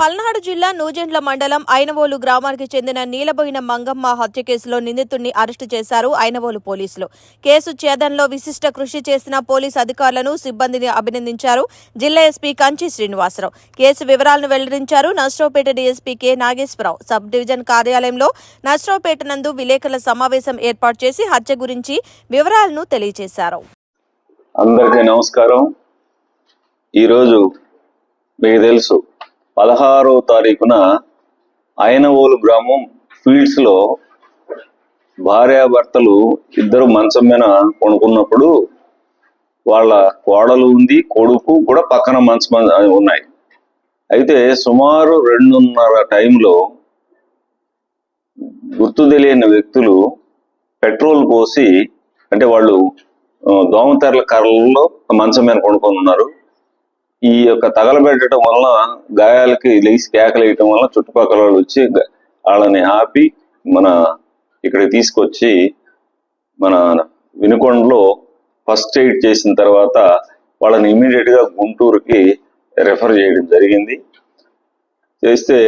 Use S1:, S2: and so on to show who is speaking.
S1: పల్నాడు జిల్లా నూజెండ్ల మండలం ఐనవోలు గ్రామానికి చెందిన నీలబోయిన మంగమ్మ హత్య కేసులో నిందితుడిని అరెస్టు చేశారు ఐనవోలు పోలీసులు. కేసు ఛేదంలో విశిష్ట కృషి చేసిన పోలీస్ అధికారులను సిబ్బందిని అభినందించారు జిల్లా ఎస్పీ కంచి శ్రీనివాసరావు. కేసు వివరాలను వెల్లడించారు Narasaraopet DSP K Nageswararao. Sub division కార్యాలయంలో నర్సరావుపేట నందు విలేకరుల సమావేశం ఏర్పాటు చేసి హత్య గురించి వివరాలను తెలియజేశారు.
S2: అందరికీ నమస్కారం. ఈరోజు మీకు తెలుసు పదహారో తారీఖున ఆయనవోలు గ్రామం ఫీల్డ్స్లో భార్యాభర్తలు ఇద్దరు మంచం మీద కొనుక్కున్నప్పుడు వాళ్ళ కోడలు ఉంది కొడుకు కూడా పక్కన మంచం ఉన్నాయి. అయితే సుమారు రెండున్నర టైంలో గుర్తు తెలియని వ్యక్తులు పెట్రోల్ పోసి అంటే వాళ్ళు దోమతెరల కర్రల్లో మంచం మీద కొనుక్కొని ఉన్నారు. ఈ యొక్క తగలబెట్టడం వలన గాయాలకి లేచి కేకలేయటం వలన చుట్టుపక్కల వాళ్ళు వచ్చి వాళ్ళని ఆపి మన ఇక్కడికి తీసుకొచ్చి మన వినుకొండలో ఫస్ట్ ఎయిడ్ చేసిన తర్వాత వాళ్ళని ఇమీడియట్గా గుంటూరుకి రెఫర్ చేయడం జరిగింది. చేస్తే